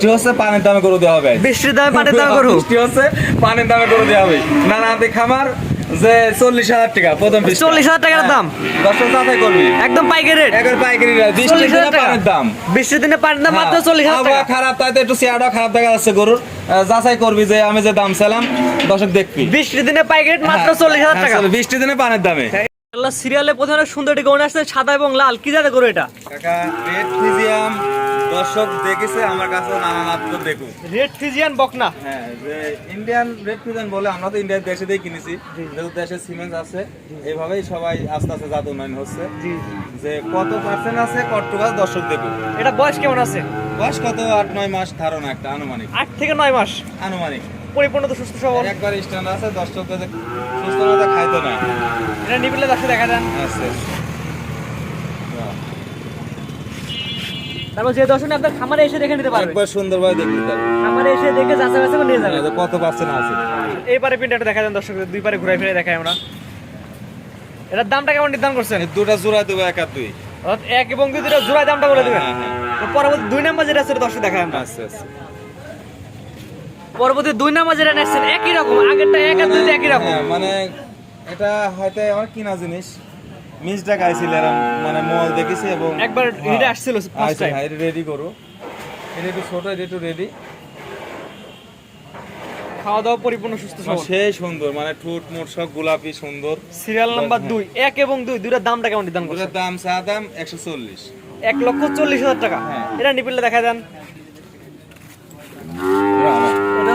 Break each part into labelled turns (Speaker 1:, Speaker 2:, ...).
Speaker 1: বৃষ্টি হচ্ছে পানির দামে গরু দেওয়া হবে।
Speaker 2: বৃষ্টির দামে পাটের দামে গরু?
Speaker 1: বৃষ্টি হচ্ছে পানির দামে গরু দেওয়া হবে। নানাহাতি খামার যে চল্লিশ হাজার টাকা প্রথম বৃষ্টি।
Speaker 2: চল্লিশ হাজার টাকার
Speaker 1: হ্যাঁ,
Speaker 2: দাম
Speaker 1: দর্শক যাচাই করবি।
Speaker 2: একদম পাইকারি রেট?
Speaker 1: একের পাইকারি রেট,
Speaker 2: হাজার
Speaker 1: দিনে পানির দাম।
Speaker 2: বৃষ্টির দিনে পাটের দাম মাত্র
Speaker 1: হ্যাঁ,
Speaker 2: চল্লিশ হাজার টাকা।
Speaker 1: খারাপ তাই তো একটু চেহারা খারাপ দেখা যাচ্ছে গরুর। যাচাই করবি যে আমি যে দাম ছিলাম দর্শক দেখবি।
Speaker 2: বৃষ্টির দিনে পাইকারি মাত্র
Speaker 1: হ্যাঁ,
Speaker 2: চল্লিশ হাজার
Speaker 1: হ্যাঁ,
Speaker 2: টাকা।
Speaker 1: বৃষ্টি দিনে পানির দামে।
Speaker 2: আল্লাহ সিরিয়ালে প্রথমে সুন্দর একটি গৌন আসছে সাদা এবং লাল। কি জাতে গরু এটা?
Speaker 1: কাকা রেড ফিজিয়াম দর্শক দেখেছে আমার কাছে নানা মাত্র দেখুক
Speaker 2: রেড ফিজিয়ান বকনা।
Speaker 1: হ্যাঁ যে ইন্ডিয়ান রেড ফিজিয়ান বলে আমরা তো ইন্ডিয়ার দেশে দিয়ে কিনেছি। যেহেতু দেশে সিমেন্ট আছে এইভাবেই সবাই আস্তে আস্তে জাত উন্নয়ন হচ্ছে। যে কত পার্সেন্ট আছে কতটুকু দর্শক দেখুক
Speaker 2: এটা বয়স কেমন আছে?
Speaker 1: বয়স কত? আট নয় মাস ধারণা একটা আনুমানিক।
Speaker 2: আট থেকে নয় মাস।
Speaker 1: আনুমানিক।
Speaker 2: পরিপূর্ণ তো সুস্থ সবল।
Speaker 1: একবার স্ট্যান্ড আছে দর্শক সুস্থ না খাইতো না।
Speaker 2: এটা নিবিলে দেখা যান।
Speaker 1: আছে।
Speaker 2: তারপর যে দর্শনে আপনার খামারে এসে দেখে নিতে পারবে।
Speaker 1: একবার সুন্দরভাবে পারবে
Speaker 2: খামারে এসে দেখে করে নিয়ে যাবে।
Speaker 1: কত পার্সেন্ট আছে?
Speaker 2: এইবারে প্রিন্টারটা দেখা যান দর্শক দুই পারে ঘুরাই ফিরে দেখাই আমরা। এটার দামটা কেমন নির্ধারণ করছেন?
Speaker 1: দুটা জোড়া দেবো এক আর দুই।
Speaker 2: এক এবং দুই দুটো জোড়ায় দামটা বলে দেবেন।
Speaker 1: হ্যাঁ, হ্যাঁ।
Speaker 2: পরবর্তী দুই নাম্বার যেটা আছে দর্শক দেখাই আমরা।
Speaker 1: আচ্ছা আচ্ছা
Speaker 2: পরবর্তী দুই নাম্বার যেটা নেছেন একই রকম আগেরটা এক আর দুইটা একই রকম।
Speaker 1: হ্যাঁ, মানে এটা হয়তো আমার কিনা জিনিস। মিসটা গাইছিল মানে মল দেখেছি এবং
Speaker 2: একবার হিটে আসছিল ফার্স্ট টাইম
Speaker 1: রেডি করো। এটা একটু ছোট এটা একটু রেডি
Speaker 2: খাওয়া দাওয়া পরিপূর্ণ সুস্থ সবল।
Speaker 1: সেই সুন্দর মানে ঠোঁট মোট সব গোলাপি সুন্দর।
Speaker 2: সিরিয়াল নাম্বার
Speaker 1: হ্যাঁ।
Speaker 2: দুই এক এবং দুই দুইটার দামটা কেমন নির্ধারণ করছেন?
Speaker 1: দাম চা দাম একশো চল্লিশ।
Speaker 2: এক লক্ষ চল্লিশ হাজার টাকা।
Speaker 1: হ্যাঁ।
Speaker 2: এটা নিপিলে দেখা দেন।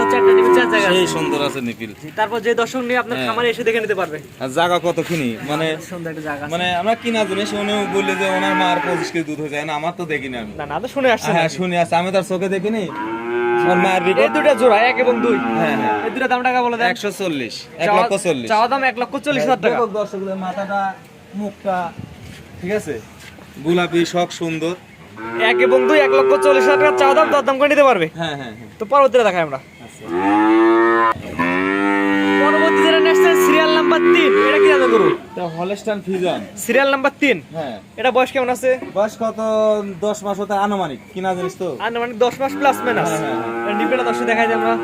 Speaker 2: হচ্ছে একটা নিপিল চার জায়গা
Speaker 1: সেই সুন্দর আছে নিপিল।
Speaker 2: তারপর যে দর্শক নিয়ে আপনার
Speaker 1: হ্যাঁ।
Speaker 2: খামারে এসে দেখে নিতে পারবে।
Speaker 1: আর জায়গা কত মানে
Speaker 2: সুন্দর একটা জায়গা
Speaker 1: মানে আমরা কিনা জিনিস উনিও বললে যে ওনার মার পঁচিশ কেজি দুধ হয়ে যায় না আমার তো দেখিনি আমি।
Speaker 2: না না তো শুনে আসছে
Speaker 1: হ্যাঁ শুনি আছে আমি তার চোখে দেখিনি।
Speaker 2: এই দুটা জোড়া এক এবং দুই?
Speaker 1: হ্যাঁ হ্যাঁ।
Speaker 2: এই দুটা দাম টাকা বলে দেন।
Speaker 1: একশো চল্লিশ এক লক্ষ চল্লিশ।
Speaker 2: চাওয়া দাম এক লক্ষ চল্লিশ হাজার টাকা।
Speaker 1: দর্শকদের মাথাটা মুখটা ঠিক আছে? গোলাপি শখ সুন্দর।
Speaker 2: এক এবং দুই এক লক্ষ চল্লিশ হাজার টাকা চাওয়া দাম দরদাম করে নিতে পারবে?
Speaker 1: হ্যাঁ হ্যাঁ হ্যাঁ।
Speaker 2: তো পরবর্তীটা দেখাই আমরা। পরবর্তী যেটা নেক্সট সিরিয়াল নাম্বার তিন। এটা কি জানো গরু
Speaker 1: হলস্টান ফিজন
Speaker 2: সিরিয়াল নাম্বার তিন?
Speaker 1: হ্যাঁ।
Speaker 2: এটা বয়স কেমন আছে?
Speaker 1: বয়স কত? দশ মাস হতে আনুমানিক কিনা জিনিস তো?
Speaker 2: আর দশ মাস প্লাস মাইনাস
Speaker 1: হ্যাঁ, হ্যাঁ।
Speaker 2: নিবিড়া দশ দেখাই যায় আমরা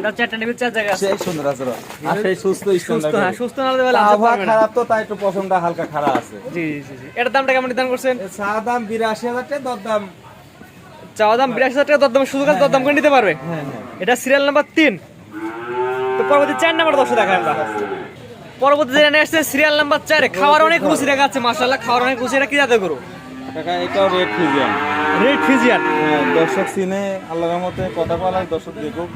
Speaker 2: এটা চারটা নিবিড় চার জায়গা আছে।
Speaker 1: সুন্দর আছে আর সেই সুস্থ
Speaker 2: সুস্থ সুস্থ না হলে
Speaker 1: আবহাওয়া খারাপ তো তাই একটু পছন্দটা হালকা খারাপ আছে।
Speaker 2: জি জি জি। এটার দামটা কেমন নির্ধারণ করছেন?
Speaker 1: চা দাম বিরাশি হাজার টাকা দর দাম
Speaker 2: চাওয়া দাম বিরাশি হাজার টাকা দরদাম সুযোগ আছে দরদাম করে নিতে পারবে।
Speaker 1: হ্যাঁ হ্যাঁ
Speaker 2: এটা সিরিয়াল নাম্বার তিন। তো পরবর্তী চার নাম্বার দশ দেখাই আমরা। পরবর্তী যেটা আসছে সিরিয়াল নাম্বার চারে খাওয়ার অনেক রুচি দেখা যাচ্ছে মাসাল্লাহ খাওয়ার অনেক রুচি। এটা কি যাতে করো
Speaker 1: এটাও রেট ফিজিয়ান
Speaker 2: রেড ফিজিয়ান
Speaker 1: হ্যাঁ দর্শক সিনে আল্লাহর মতে কথা বলার দর্শক দেখুক।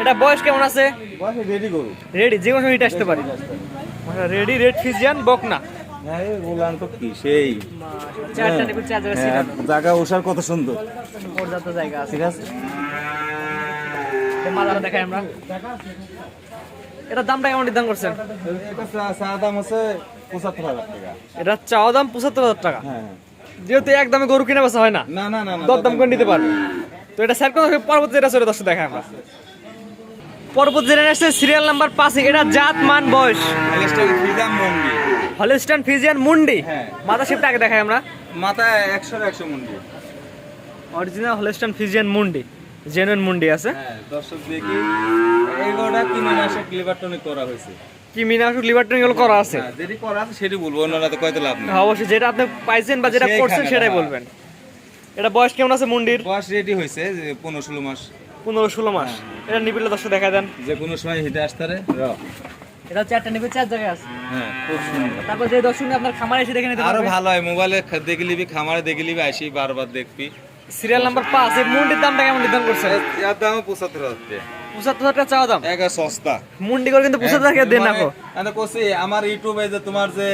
Speaker 2: এটা বয়স কেমন আছে?
Speaker 1: বয়স রেডি করু
Speaker 2: রেডি যে কোনো সময় হিট আসতে পারি। রেডি রেড ফিজিয়ান বকনা।
Speaker 1: হ্যাঁ তো কি সেই
Speaker 2: চারটা নিবিল চার জায়গা
Speaker 1: হ্যাঁ, জায়গা ওষার কত সুন্দর।
Speaker 2: পর্যাপ্ত জায়গা আছে।
Speaker 1: ঠিক আছে?
Speaker 2: মাদারা দেখাই আমরা। এটার দামটা কেমন নির্ধারণ করছেন?
Speaker 1: চা- দাম আছে পঁচাত্তর হাজার টাকা।
Speaker 2: এটা চাওয়া দাম পঁচাত্তর হাজার টাকা?
Speaker 1: হ্যাঁ।
Speaker 2: যেহেতু এক দামে গরু কিনে বেচা হয় না
Speaker 1: না না না না
Speaker 2: দরদাম করে নিতে পারবে। তো এটা স্যার কোন পরবর্তী যেটা চলে দর্শক দেখা আমরা। পরবর্তী আসছে সিরিয়াল নাম্বার পাঁচে এটা জাত মান বয়স। হলিস্টান ফিজিয়ান মুন্ডি।
Speaker 1: হ্যাঁ।
Speaker 2: মাথা শিপটা আগে দেখাই আমরা।
Speaker 1: মাথায় একশো একশো মন্ডি।
Speaker 2: অরিজিনাল হলিস্টান ফিজিয়ান মুন্ডি জেনুইন মুন্ডি আছে।
Speaker 1: হ্যাঁ দর্শক দেখি টনিক করা হয়েছে।
Speaker 2: আছে।
Speaker 1: যেটি করা আছে সেটি বলব অন্যরা তো কয়তো লাভ নেই।
Speaker 2: হ্যাঁ, অবশ্যই যেটা আপনি পাইছেন বা যেটা করছেন সেটাই। বলবেন। এটা বয়স কেমন আছে মুন্ডির?
Speaker 1: বয়স রেডি হয়েছে পনেরো ষোলো মাস।
Speaker 2: পনেরো ষোলো মাস। এটা নিবিলে দর্শক দেখা দেন।
Speaker 1: যে কোনো সময় হিটে আসতে পারে
Speaker 2: এটা চারটা নেবে চার জায়গায় আছে।
Speaker 1: হ্যাঁ খুব সুন্দর।
Speaker 2: তারপর যে দর্শক আপনার খামারে এসে দেখে নিতে আরও
Speaker 1: ভালো হয় মোবাইলে দেখে নিবি খামারে দেখে নিবি আসি বারবার দেখবি।
Speaker 2: সিরিয়াল নাম্বার পাঁচ এই মুন্ডির দামটা কেমন নির্ধারণ করছে
Speaker 1: এর দাম পঁচাত্তর হাজার
Speaker 2: পঁচাত্তর হাজার টাকা চাওয়া দাম?
Speaker 1: এক সস্তা।
Speaker 2: মুন্ডি করে কিন্তু পঁচাত্তর টাকা দেন না গো।
Speaker 1: মানে কইছি, আমার ইউটিউবে যে তোমার যে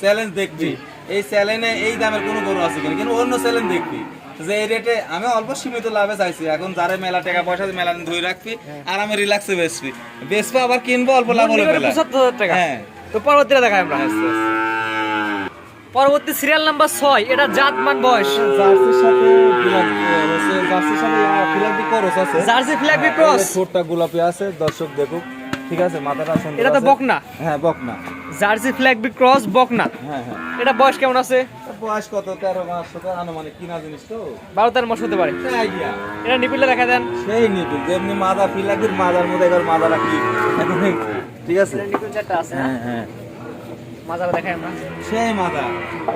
Speaker 1: চ্যালেঞ্জ দেখবি এই চ্যালেঞ্জে এই দামের কোনো গরু আছে কিনা? কিন্তু অন্য চ্যালেঞ্জ দেখবি। যে এই রেটে আমি অল্প সীমিত লাভে চাইছি। এখন যারা মেলা টাকা পয়সা মেলা ধরে রাখবি আর আমি রিল্যাক্সে বেচবি। বেচবো আবার কিনবো অল্প লাভ হলে
Speaker 2: টাকা।
Speaker 1: হ্যাঁ।
Speaker 2: তো পরবর্তীটা দেখাই আমরা। পরবর্তী সিরিয়াল নাম্বার ছয় এটা জাত মান বয়স
Speaker 1: জার্সির সাথে জার্সির সাথে গোলাপি করস আছে।
Speaker 2: জার্সি ফ্ল্যাগ ক্রস
Speaker 1: ঠোঁটটা গোলাপি আছে দর্শক দেখুক। ঠিক আছে মাথাটা সুন্দর
Speaker 2: এটা তো বকনা।
Speaker 1: হ্যাঁ বকনা।
Speaker 2: জার্সি ফ্ল্যাগ বি ক্রস বকনা।
Speaker 1: হ্যাঁ হ্যাঁ।
Speaker 2: এটা বয়স কেমন আছে?
Speaker 1: বয়স কত? তেরো মাস তো আনুমানিক কিনা জিনিস তো।
Speaker 2: বারো তেরো মাস হতে পারে। এটা নিপিলে দেখা দেন।
Speaker 1: সেই নিপিল যেমনি মাদা ফিল লাগবে মাদার মধ্যে এবার মাদা রাখি। ঠিক আছে?
Speaker 2: নিপিল চারটা আছে
Speaker 1: হ্যাঁ হ্যাঁ।
Speaker 2: মাজারা দেখাই আমরা।
Speaker 1: সেই মাদা।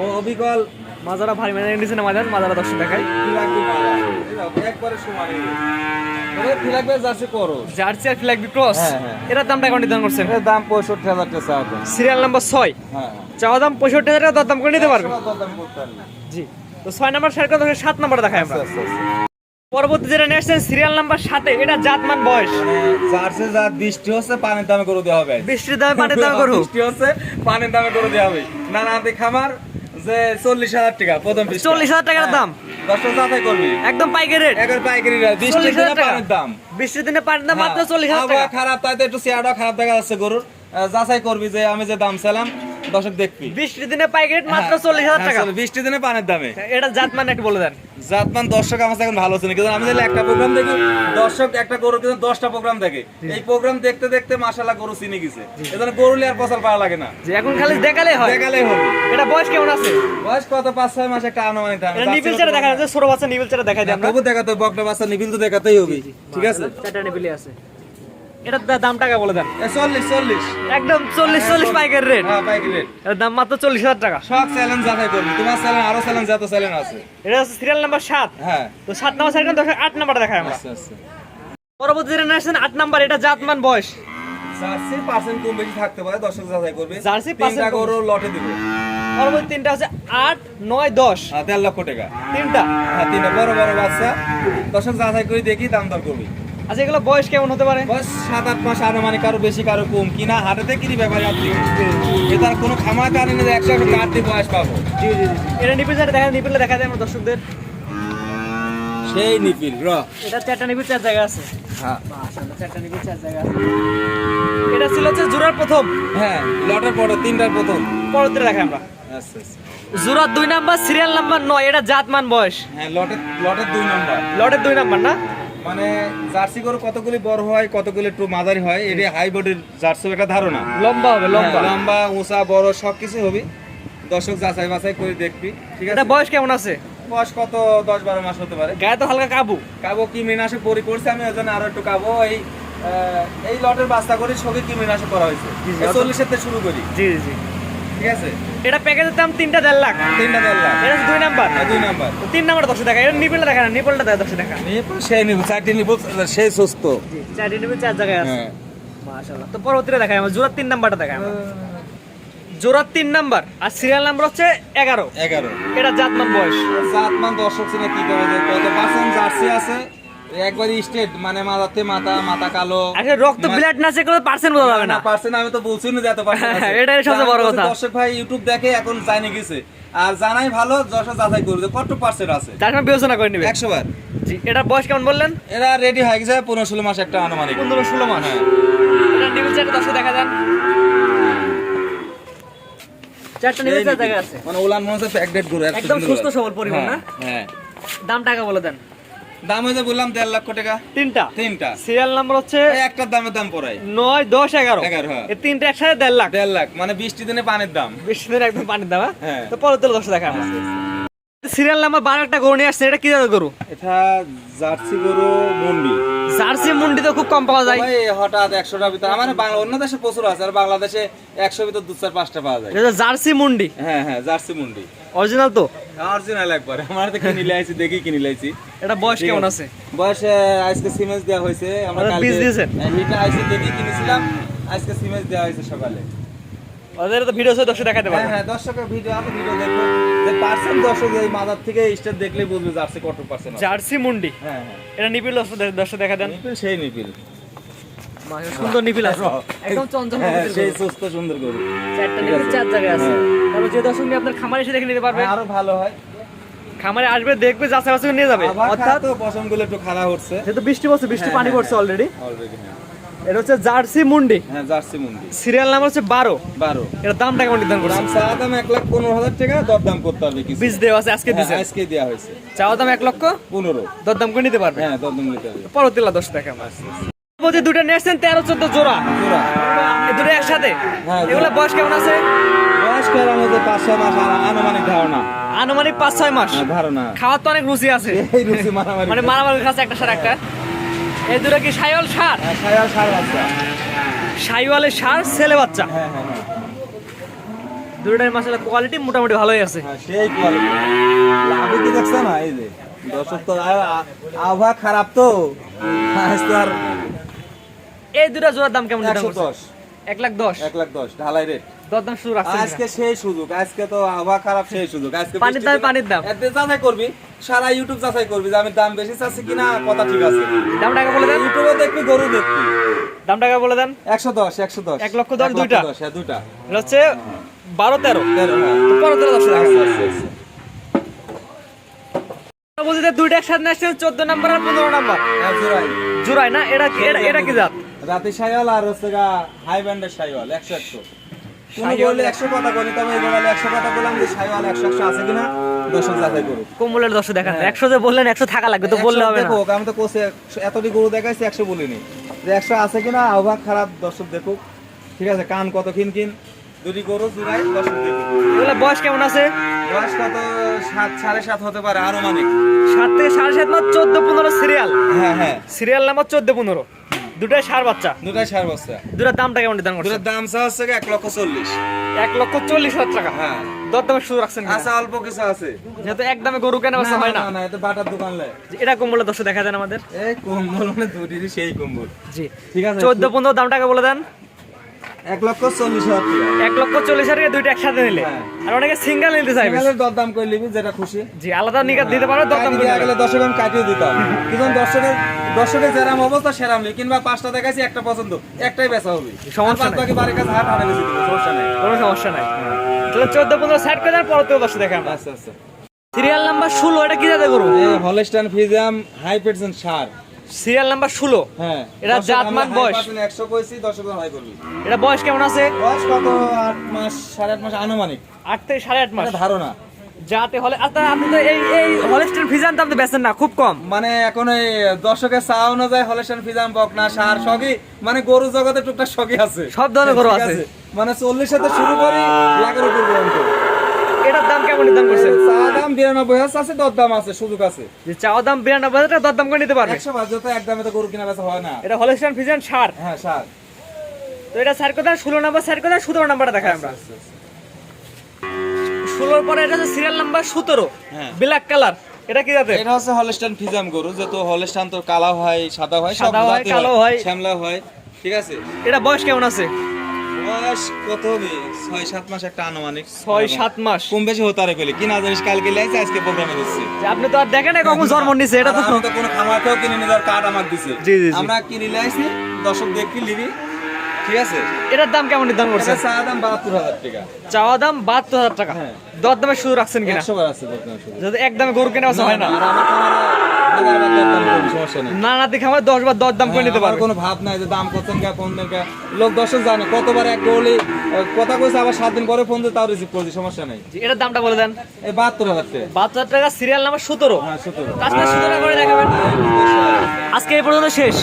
Speaker 1: ও অবিকল
Speaker 2: মাজারা ভারী মানে নিচে না মাজার মাজারা দর্শক দেখাই।
Speaker 1: কি লাগবে মাদা এই দেখো, একবারে সমান ওরে কি লাগবে যাচ্ছে করো
Speaker 2: জার্সি আর ফ্ল্যাগ ক্রস?
Speaker 1: হ্যাঁ, হ্যাঁ।
Speaker 2: এটার দামটা এখন নির্ধারণ করছেন?
Speaker 1: এর দাম পঁয়ষট্টি হাজার টাকা
Speaker 2: সিরিয়াল নাম্বার ছয়।
Speaker 1: হ্যাঁ
Speaker 2: চাওয়া দাম পঁয়ষট্টি হাজার টাকা দাম করে নিতে পারবে
Speaker 1: একশো টাকা দাম করতে পারবে।
Speaker 2: জি। তো ছয় নাম্বার শেয়ার করে সাত নাম্বার দেখাই আমরা।
Speaker 1: আচ্ছা, আচ্ছা, আচ্ছা।
Speaker 2: পরবর্তী যেটা নেক্সট সিরিয়াল নাম্বার সাথে এটা জাতমান বয়স।
Speaker 1: মানে বৃষ্টি হচ্ছে পানির দামে করে দেওয়া হবে।
Speaker 2: বৃষ্টির দামে পানির দাম করব
Speaker 1: বৃষ্টি হচ্ছে পানির দামে করে দেওয়া হবে। খামার যে চল্লিশ হাজার টাকা প্রথম।
Speaker 2: চল্লিশ হাজার টাকার
Speaker 1: হ্যাঁ,
Speaker 2: দাম?
Speaker 1: দশটা যাচাই করবি।
Speaker 2: একদম পাইকারি রেট
Speaker 1: একবার পাইকারি রেট বৃষ্টির দিনে পানির দাম।
Speaker 2: বৃষ্টির দিনে পানির দাম মাত্র
Speaker 1: হ্যাঁ,
Speaker 2: চল্লিশ হাজার টাকা।
Speaker 1: খারাপ তাই তো একটু চেয়ারটা খারাপ দেখা যাচ্ছে গরুর। যাচাই করবি যে আমি যে দাম চালাম দর্শক দেখবি।
Speaker 2: বৃষ্টির দিনে পাইকারি মাত্র
Speaker 1: হ্যাঁ,
Speaker 2: চল্লিশ হাজার
Speaker 1: হ্যাঁ,
Speaker 2: টাকা।
Speaker 1: চলো, বৃষ্টির দিনে পানির দামে।
Speaker 2: এটা জাতমান একটু বলে দেন।
Speaker 1: জাতমান দর্শক আমার এখন ভালো কিন্তু আমি একটা প্রোগ্রাম দেখি। দর্শক একটা গরু কিন্তু দশটা প্রোগ্রাম দেখে। এই প্রোগ্রাম দেখতে দেখতে মাসালা গরু চিনে গেছে। এজন্য গরু লিয়ার পচার পাওয়া লাগে না।
Speaker 2: যে এখন খালি দেখালে হয়।
Speaker 1: দেখালেই হবে।
Speaker 2: এটা বয়স কেমন আছে?
Speaker 1: বয়স কত? পাঁচ ছয় মাস একটা আনুমানিক দাম।
Speaker 2: চারা দেখা যাচ্ছে ছোট বাচ্চা নিপিল চারা দেখাই দিই আমরা
Speaker 1: তবু দেখাতে বকটা বাচ্চা নিবিল তো দেখাতেই হবে। ঠিক আছে?
Speaker 2: চারটা আছে। এটার দাম টাকা বলে দেন।
Speaker 1: চল্লিশ চল্লিশ।
Speaker 2: একদম চল্লিশ চল্লিশ পাইকারি রেট।
Speaker 1: হ্যাঁ রেট।
Speaker 2: দাম মাত্র চল্লিশ হাজার টাকা।
Speaker 1: সব চ্যালেঞ্জ যাচাই করবি। তোমার চ্যালেঞ্জ আরও চ্যালেঞ্জ যত চ্যালেঞ্জ আছে।
Speaker 2: এটা হচ্ছে সিরিয়াল নাম্বার সাত।
Speaker 1: হ্যাঁ।
Speaker 2: তো সাত নাম্বার সাইড দশ আট নাম্বার দেখাই আমরা।
Speaker 1: আচ্ছা আচ্ছা।
Speaker 2: পরবর্তী জেনারেশন আট নাম্বার এটা জাতমান বয়স।
Speaker 1: জার্সির পার্সেন্ট কম বেশি থাকতে পারে দর্শক যাচাই করবে।
Speaker 2: জার্সির
Speaker 1: লটে দিবে।
Speaker 2: পরবর্তী তিনটা আট নয় দশ।
Speaker 1: হ্যাঁ, দেড় লক্ষ টাকা।
Speaker 2: তিনটা।
Speaker 1: হ্যাঁ তিনটা। বড় বড় বাচ্চা। দর্শক যাচাই করে দেখি দাম দর করবি।
Speaker 2: আচ্ছা এগুলো বয়স কেমন হতে পারে?
Speaker 1: বয়স সাত আট মাস আনুমানিক কারও বেশি কারও কম। কিনা হাটেতে কিনি ব্যাপারে আপনি? এটার কোনো খামার কারণে একশো একশো কাঠ দিয়ে বয়স পাবো?
Speaker 2: জি জি জি। এটা নিপিল সাইড দেখা নিপিলে দেখা যায় আমার দর্শকদের।
Speaker 1: সেই নিপিল র।
Speaker 2: এটা চারটা নিপিল চার জায়গা আছে।
Speaker 1: হ্যাঁ।
Speaker 2: চারটা নিপিল চার জায়গা আছে। এটা ছিল হচ্ছে জোড়ার প্রথম।
Speaker 1: হ্যাঁ লটের পরে তিনটার প্রথম।
Speaker 2: পরবর্তী দেখা আমরা।
Speaker 1: আচ্ছা আচ্ছা।
Speaker 2: জোড়ার দুই নাম্বার সিরিয়াল নাম্বার নয় এটা জাতমান বয়স।
Speaker 1: হ্যাঁ লটের লটের দুই নম্বর।
Speaker 2: লটের দুই নাম্বার না?
Speaker 1: মানে জার্সি গরু কতগুলি বড় হয় কতগুলি একটু মাঝারি হয় এটা হাই বডির জার্সি একটা ধারণা।
Speaker 2: লম্বা হবে লম্বা।
Speaker 1: হ্যাঁ, লম্বা উঁচা বড় সব কিছু হবে। দর্শক যাচাই বাছাই করে দেখবি ঠিক
Speaker 2: এটা
Speaker 1: আছে?
Speaker 2: বয়স কেমন আছে?
Speaker 1: বয়স কত? দশ বারো মাস হতে পারে।
Speaker 2: গায়ে তো হালকা কাবু।
Speaker 1: কাবো কি মিনাশে পরি করছে আমি ওই জন্য আরও একটু কাবো। এই এই লটের বাস্তা করে সবই কি মিনাশে করা হয়েছে? চল্লিশের শুরু করি।
Speaker 2: জি জি।
Speaker 1: ঠিক আছে?
Speaker 2: এটা প্যাকেজের দাম তিনটা দেড় লাখ।
Speaker 1: তিনটা দেড় লাখ।
Speaker 2: এটা দুই নাম্বার।
Speaker 1: দুই নাম্বার।
Speaker 2: তিন নাম্বার দশে দেখা। এটা নিপিলটা দেখা না নিপলটা দেখা দশে দেখা।
Speaker 1: সেই নিব চারটি নিব সেই সুস্থ।
Speaker 2: চারটি নিপিল চার জায়গায় আছে।
Speaker 1: হ্যাঁ।
Speaker 2: মাশাআল্লাহ। তো পরবর্তীটা দেখাই আমরা। জোড়ার তিন নাম্বারটা দেখাই আমরা। জোড়ার তিন নাম্বার আর সিরিয়াল নাম্বার হচ্ছে এগারো।
Speaker 1: এগারো।
Speaker 2: এটা জাতমান বয়স।
Speaker 1: জাতমান দর্শক সিনে কি করে কত পার্সেন্ট জার্সি আছে? একবারই স্টেট মানে মাথাতে মাথা মাথা কালো।
Speaker 2: আচ্ছা রক্ত ব্লাড না চেক করলে পার্সেন্ট বোঝা যাবে না।
Speaker 1: পার্সেন্ট আমি তো বলছি না যে এত পার্সেন্ট
Speaker 2: এটাই সবচেয়ে বড় কথা।
Speaker 1: দর্শক ভাই ইউটিউব দেখে এখন জানে গেছে। আর জানাই ভালো দর্শক যাচাই করবে কত পার্সেন্ট আছে?
Speaker 2: তার সময় বিবেচনা করে নিবে।
Speaker 1: একশো বার।
Speaker 2: জি এটার বয়স কেমন বললেন?
Speaker 1: এরা রেডি হয়ে গেছে পনেরো ষোলো মাস একটা আনুমানিক।
Speaker 2: পনেরো ষোলো মাস।
Speaker 1: হ্যাঁ।
Speaker 2: এটা চারটা দশে দেখা যান চারটা নিপিল চার আছে।
Speaker 1: মানে ওলান মনে হচ্ছে
Speaker 2: একদম সুস্থ। সবল পরিবার না?
Speaker 1: হ্যাঁ, হ্যাঁ।
Speaker 2: দাম টাকা বলে দেন।
Speaker 1: দাম হয়েছে বললাম দেড় লক্ষ টাকা।
Speaker 2: তিনটা।
Speaker 1: তিনটা।
Speaker 2: সিরিয়াল নাম্বার হচ্ছে
Speaker 1: একটার দামের দাম পড়াই
Speaker 2: নয় দশ এগারো।
Speaker 1: এগারো, হ্যাঁ।
Speaker 2: এই তিনটা একসাথে দেড় লাখ।
Speaker 1: দেড় লাখ মানে বৃষ্টি দিনে পানির দাম।
Speaker 2: দিনে একদম পানির দাম হ্যাঁ?
Speaker 1: হ্যাঁ।
Speaker 2: তো পরে তোর দশ দেখা সিরিয়াল নাম্বার বারো একটা গরু নিয়ে আসছে এটা কি গরু?
Speaker 1: এটা জার্সি গরু মন্ডি।
Speaker 2: জার্সি মুন্ডি তো খুব কম পাওয়া যায়।
Speaker 1: ভাই হঠাৎ একশোটার ভিতরে আমার বাংলা অন্য দেশে প্রচুর আছে আর বাংলাদেশে একশো ভিতর দু চার পাঁচটা পাওয়া যায়।
Speaker 2: এটা জার্সি মুন্ডি।
Speaker 1: হ্যাঁ হ্যাঁ জার্সি মুন্ডি।
Speaker 2: অরিজিনাল তো?
Speaker 1: অরিজিনাল একবার। আমার তো কিনে লাইছি দেখি কিনে লাইছি
Speaker 2: এটা বয়স কেমন
Speaker 1: আছে। বয়স আজকে সিমেন্স দেওয়া হয়েছে আমরা কালকে
Speaker 2: বীজ দিয়েছেন?
Speaker 1: হ্যাঁ, হিটা দেখি কিনেছিলাম। আজকে সিমেন্স দেওয়া হয়েছে সকালে।
Speaker 2: ওদের তো ভিডিও দশটা দেখাতে
Speaker 1: হ্যাঁ
Speaker 2: পারবে।
Speaker 1: হ্যাঁ দর্শকের ভিডিও আছে ভিডিও দেখব যে পার্সেন্ট দর্শক এই মাদার থেকে স্টেট দেখলেই বুঝবে জার্সি কত পার্সেন্ট
Speaker 2: জার্সি মুন্ডি?
Speaker 1: হ্যাঁ হ্যাঁ।
Speaker 2: এটা নিপিল দশটা দেখা দেন।
Speaker 1: নিপিল সেই নিপিল।
Speaker 2: সুন্দর নিপিল আছে। একদম চঞ্চল
Speaker 1: সেই সুস্থ সুন্দর গরু।
Speaker 2: চারটা নিপিল চার জায়গায় আছে। তারপর যে দর্শক নিয়ে আপনার খামারে এসে দেখে নিতে পারবে।
Speaker 1: হ্যাঁ, আরও ভালো হয়।
Speaker 2: খামারে আসবে দেখবে যাচাই বাছাই নিয়ে যাবে।
Speaker 1: আবার
Speaker 2: অর্থাৎ
Speaker 1: পশমগুলো একটু খারাপ হচ্ছে।
Speaker 2: যেহেতু বৃষ্টি পড়ছে বৃষ্টি
Speaker 1: হ্যাঁ,
Speaker 2: পানি পড়ছে অলরেডি
Speaker 1: অলরেডি হ্যাঁ।
Speaker 2: এটা হচ্ছে জার্সি মুন্ডি।
Speaker 1: হ্যাঁ জার্সি মুন্ডি।
Speaker 2: সিরিয়াল নাম্বার হচ্ছে বারো।
Speaker 1: বারো।
Speaker 2: এটার দামটা কেমন নির্ধারণ করছে
Speaker 1: চাওয়া দাম এক লাখ পনেরো হাজার টাকা দরদাম করতে হবে কিছু।
Speaker 2: বীজ দেওয়া আছে আজকে
Speaker 1: হ্যাঁ, আজকে দেওয়া হয়েছে।
Speaker 2: চাওয়া দাম এক লক্ষ?
Speaker 1: পনেরো।
Speaker 2: দরদাম করে নিতে পারবে?
Speaker 1: হ্যাঁ দরদাম নিতে
Speaker 2: পরবর্তী দশ টাকা বলছে দুটো নিয়ে আসছেন তেরো চোদ্দ জোড়া।
Speaker 1: জোড়া।
Speaker 2: এই দুটো একসাথে?
Speaker 1: হ্যাঁ,
Speaker 2: এগুলো বয়স কেমন আছে?
Speaker 1: বয়স্ক আমাদের পাঁচ ছয় মাস আনুমানিক ধারণা।
Speaker 2: আনুমানিক পাঁচ ছয় মাস।
Speaker 1: হ্যাঁ, ধারণা।
Speaker 2: খাওয়ার তো অনেক রুচি আছে।
Speaker 1: এই রুচি মারামারি।
Speaker 2: মানে মারামারি খাচ্ছে একটা সার একটা। এই দুটো কি সাইওয়াল সার?
Speaker 1: হ্যাঁ, সার বাচ্চা
Speaker 2: সাইওয়ালের সার ছেলে বাচ্চা।
Speaker 1: হ্যাঁ হ্যাঁ হ্যাঁ।
Speaker 2: মাসালা কোয়ালিটি মোটামুটি ভালোই আছে।
Speaker 1: হ্যাঁ, সেই কোয়ালিটি লাভি কি দেখছ না এই যে। দর্শক তো আবহাওয়া খারাপ তো। তো আর
Speaker 2: এই দুটো জোড়ার দাম কেমন
Speaker 1: একশো দশ।
Speaker 2: এক লাখ দশ।
Speaker 1: এক লাখ দশ ঢালাই রেট
Speaker 2: দর শুরু রাখছে
Speaker 1: আজকে সেই সুযোগ আজকে তো আবহাওয়া খারাপ সেই সুযোগ আজকে
Speaker 2: পানির দামে পানির দাম।
Speaker 1: একদিন যাচাই করবি সারা ইউটিউব যাচাই করবি যে আমি দাম বেশি চাচ্ছি কিনা কথা ঠিক আছে।
Speaker 2: দাম টাকা বলে দেন।
Speaker 1: ইউটিউবে দেখবি গরু দেখবি।
Speaker 2: দাম টাকা বলে দেন।
Speaker 1: একশো দশ একশো দশ।
Speaker 2: এক লক্ষ দশ, দুইটা?
Speaker 1: দশ হ্যাঁ দুইটা।
Speaker 2: এটা হচ্ছে বারো তেরো।
Speaker 1: তেরো, হ্যাঁ।
Speaker 2: তো পনেরো তেরো দশ টাকা। বলতে দুইটা একসাথে আসছে চোদ্দ নাম্বার আর পনেরো নাম্বার।
Speaker 1: এক জোড়াই।
Speaker 2: না? এটা এটা- কি জাত?
Speaker 1: রাতে সাইওয়াল আর হচ্ছে গা হাই ব্যান্ডের সাইওয়াল একশো একশো। কোনো বললে একশো কথা বলি তবে এই বলে একশো কথা বললাম যে সাইওয়াল একশো একশো আছে কিনা দর্শক যাচাই করুক।
Speaker 2: কম্বলের দশ দেখান।
Speaker 1: হ্যাঁ।
Speaker 2: একশো যে বললেন একশো থাকা লাগবে তো বললে হবে না।
Speaker 1: আমি তো কোসে এতটি গরু দেখাইছি একশো বলিনি। যে একশো আছে কিনা খারাপ দর্শক দেখুক। ঠিক আছে কান কত কিন কিন দুটি গরু জুড়াই দর্শক দেখুক।
Speaker 2: বয়স কেমন আছে?
Speaker 1: বয়স কত? সাত সাড়ে সাত হতে পারে আনুমানিক।
Speaker 2: সাত থেকে সাড়ে সাত চোদ্দ পনেরো সিরিয়াল
Speaker 1: হ্যাঁ হ্যাঁ।
Speaker 2: সিরিয়াল নাম্বার চোদ্দ পনেরো। দুটাই সার বাচ্চা।
Speaker 1: দুটাই সার বস্তা
Speaker 2: দুটার দামটা কেমন দাম করছে
Speaker 1: দুটার দাম চা হচ্ছে এক লক্ষ চল্লিশ।
Speaker 2: এক লক্ষ চল্লিশ হাজার টাকা?
Speaker 1: হ্যাঁ।
Speaker 2: রাখছেন
Speaker 1: আচ্ছা অল্প কিছু আছে।
Speaker 2: যেহেতু এক গরু কেনা বেচা হয় না।
Speaker 1: না না এটা বাটার দোকান লাই
Speaker 2: এটা কম্বলের দশ দেখা দেন আমাদের।
Speaker 1: এই কম্বল মানে দুটিরই সেই কম্বল।
Speaker 2: জি।
Speaker 1: ঠিক আছে
Speaker 2: চোদ্দ পনেরো দাম টাকা বলে দেন।
Speaker 1: এক লক্ষ চল্লিশ হাজার টাকা।
Speaker 2: এক লক্ষ চল্লিশ হাজার দুইটা একসাথে নিলে।
Speaker 1: হ্যাঁ।
Speaker 2: আর অনেকে সিঙ্গেল নিতে চাইবে।
Speaker 1: সিঙ্গেলের দরদাম করে নিবি যেটা খুশি।
Speaker 2: জি আলাদা নিকাত দিতে পারো দরদাম করে
Speaker 1: দর্শক কাটিয়ে দিতাম। কিন্তু দর্শকের অবস্থা সেরাম নেই কিংবা পাঁচটা দেখাইছি একটা পছন্দ একটাই বেচা হবে।
Speaker 2: সমস্যা।
Speaker 1: বাকি কাছে হাট হাটে বেশি সমস্যা নেই।
Speaker 2: কোনো সমস্যা নাই। তাহলে চোদ্দ পনেরো করে পরে তো দশ দেখা আমরা।
Speaker 1: আচ্ছা আচ্ছা।
Speaker 2: সিরিয়াল নাম্বার ষোলো এটা কি যাতে গরু?
Speaker 1: এই হলস্টাইন ফিজিয়াম হাই পেটসেন্ট সার
Speaker 2: সিরিয়াল নাম্বার ষোলো।
Speaker 1: হ্যাঁ।
Speaker 2: এটা জাতমান বয়স।
Speaker 1: 100% একশো কইছি দর্শক করবি।
Speaker 2: এটা বয়স কেমন আছে?
Speaker 1: বয়স কত? আট মাস সাড়ে আট মাস আনুমানিক।
Speaker 2: আট থেকে সাড়ে আট মাস।
Speaker 1: ধারণা।
Speaker 2: যাতে হলে আচ্ছা আপনি তো এই এই ফিজান তো আপনি বেচেন না খুব কম।
Speaker 1: মানে এখন এই দর্শকের চা অনুযায়ী হলেশন ফিজাম বকনা সার সবই মানে গরু জগতে টুকটাক সবই আছে।
Speaker 2: সব ধরনের গরু আছে।
Speaker 1: মানে চল্লিশ সাথে শুরু করি লাখের উপর পর্যন্ত।
Speaker 2: এটার দাম কেমন দাম করছে
Speaker 1: চা দাম বিরানব্বই হাজার আছে দর দাম আছে সুযোগ আছে।
Speaker 2: যে চাওয়া দাম বিরানব্বই হাজার টাকা দরদাম করে নিতে পারবে?
Speaker 1: একশো পাঁচ যত এক দামে তো গরু কিনা বেচা হয় না।
Speaker 2: এটা হলেস্টান ফিজান সার?
Speaker 1: হ্যাঁ সার।
Speaker 2: তো এটা স্যার কথা ষোলো নাম্বার স্যার কথা সতেরো নাম্বারটা দেখাই আমরা। ষোলোর পরে এটা হচ্ছে সিরিয়াল নাম্বার সতেরো। ব্ল্যাক কালার এটা কি
Speaker 1: এটা হচ্ছে হলস্টাইন ফিজাম গরু যেহেতু হলস্টাইন তো কালো হয় সাদা হয়
Speaker 2: সাদা হয়, কালো হয়।
Speaker 1: শ্যামলা হয় ঠিক আছে?
Speaker 2: এটা বয়স কেমন আছে?
Speaker 1: বয়স কত হবে? ছয় সাত মাস একটা আনুমানিক।
Speaker 2: ছয় সাত মাস।
Speaker 1: কম বেশি হতে পারে কইলে। কিনা জানিস কালকে লাইছে আজকে প্রোগ্রামে দিচ্ছি
Speaker 2: আপনি তো আর দেখেন না কখন জন্ম নিছে এটা তো
Speaker 1: আর আমি তো কিনে নিয়ে যাওয়ার কার্ড আমাকে দিছে।
Speaker 2: জি, জি।
Speaker 1: আমরা কিনে লাইছি দর্শক দেখবি লিবি। ঠিক আছে?
Speaker 2: এটার দাম কেমন নির্ধারণ করছে
Speaker 1: এটা চা দাম বাহাত্তর হাজার টাকা।
Speaker 2: চাওয়া দাম বাহাত্তর হাজার টাকা।
Speaker 1: হ্যাঁ।
Speaker 2: দর দামে শুরু রাখছেন কিনা?
Speaker 1: শুধু।
Speaker 2: যদি এক দামে গরু কেনা হয় না। না না দেখে আমার দশ বার দর দাম করে নিতে
Speaker 1: হ্যাঁ,
Speaker 2: পারবে।
Speaker 1: কোনো ভাব নাই যে দাম করছেন কা কোন দিন কা। লোক দর্শক জানে কতবার এক কথা কইছে আবার সাত দিন পরে ফোন দিয়ে তাও রিসিভ করছি সমস্যা নাই।
Speaker 2: এটার দামটা বলে দেন।
Speaker 1: এই বাহাত্তর হাজার টাকা।
Speaker 2: বাহাত্তর টাকা সিরিয়াল নাম্বার সতেরো।
Speaker 1: হ্যাঁ সতেরো।
Speaker 2: সতেরো করে দেখাবেন। আজকে এই পর্যন্ত শেষ।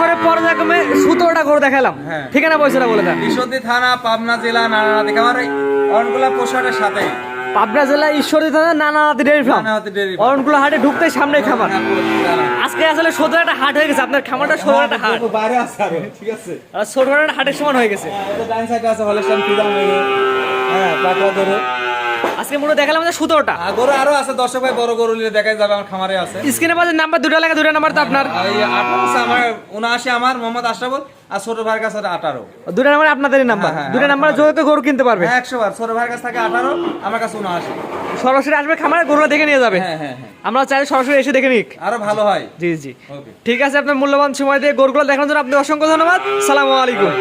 Speaker 2: করে পর্যায়ক্রমে সতেরোটা করে দেখালাম।
Speaker 1: হ্যাঁ।
Speaker 2: ঠিকানা পয়সাটা বলে দেন
Speaker 1: ঈশ্বরদী থানা পাবনা জেলা নারায়ণাদি আমার অরণকুলা পোশাকের সাথে।
Speaker 2: পাবনা জেলা ঈশ্বরী থানা নানাহাতি ডেয়ারি ফার্ম।
Speaker 1: ফার্ম।
Speaker 2: অরণকুলা হাটে ঢুকতে সামনে খামার। আজকে আসলে সতেরো একটা হাট হয়ে গেছে। আপনার খামারটা সতেরো একটা হাট।
Speaker 1: বাইরে আছে ঠিক আছে।
Speaker 2: আর একটা হাটের সমান হয়ে গেছে।
Speaker 1: হ্যাঁ, ডান সাইডে আছে হলেস্টান ফিদাম হ্যাঁ পাকড়া গরু
Speaker 2: আজকে মনে দেখালাম যে সতেরোটা
Speaker 1: আর গরু আরও আছে দর্শক ভাই বড় গরু নিলে দেখাই যাবে আমার খামারে আছে।
Speaker 2: স্ক্রিনে পাশে নাম্বার দুটো লাগে দুটো নাম্বার তো আপনার।
Speaker 1: আমার উনআশি আমার মোহাম্মদ আশরাফুল আর ছোট ভাইয়ের কাছে আঠারো।
Speaker 2: দুটো নাম্বার আপনাদেরই নাম্বার।
Speaker 1: হ্যাঁ, হ্যাঁ,
Speaker 2: দুটো নাম্বার। যোগাযোগ গরু কিনতে পারবে।
Speaker 1: হ্যাঁ একশো বার ছোট ভাইয়ের কাছে থাকে আঠারো আমার কাছে উনআশি।
Speaker 2: সরাসরি আসবে খামারে গরুটা দেখে নিয়ে যাবে।
Speaker 1: হ্যাঁ হ্যাঁ হ্যাঁ।
Speaker 2: আমরা চাই সরাসরি এসে দেখে নিক।
Speaker 1: আরও ভালো হয়।
Speaker 2: জি জি। ঠিক আছে আপনার মূল্যবান সময় দিয়ে গরুগুলো দেখানোর জন্য আপনি অসংখ্য ধন্যবাদ। সালামু
Speaker 1: আলাইকুম।